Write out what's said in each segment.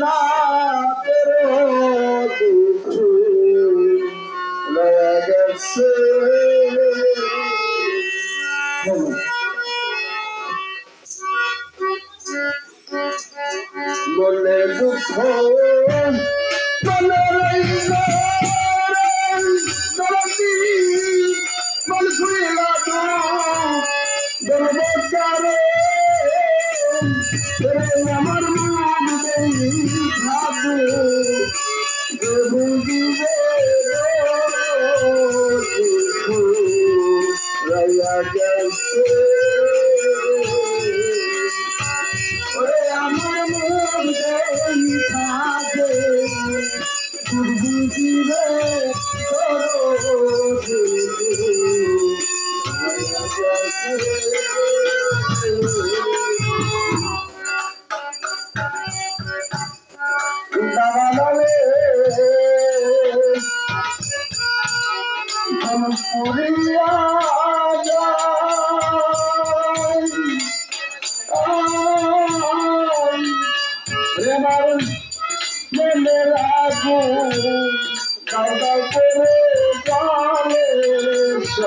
না মনে দুঃখ মনে রইল দরদি আমার ভাবে বুঝিবে রায়া গেছে ওরে আমার মন থাকে বুঝিবে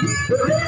Yeah.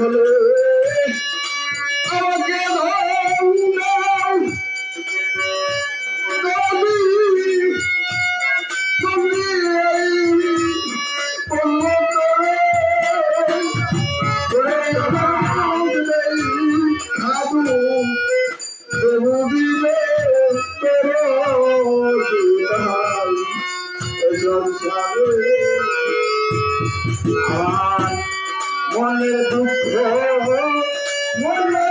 হলো আমার মনে দুঃখ মনে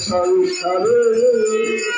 সংসারে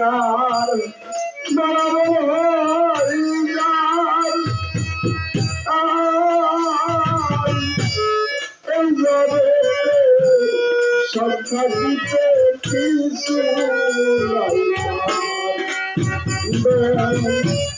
দিয়ার বেড়াবো যায় এই যাবে সব থাকিতে কিছু চড়ানো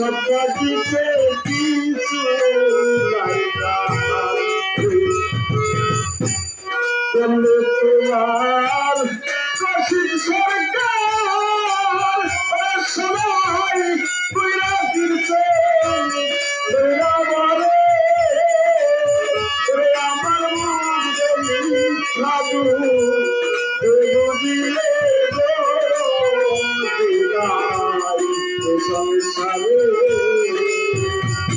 আমার সাধু বুঝিলে সংসারে প্রেমার দুঃখ মন খুইলা তো বলব তারে ওরে আমার মন দেই সাধু প্রভু দিলে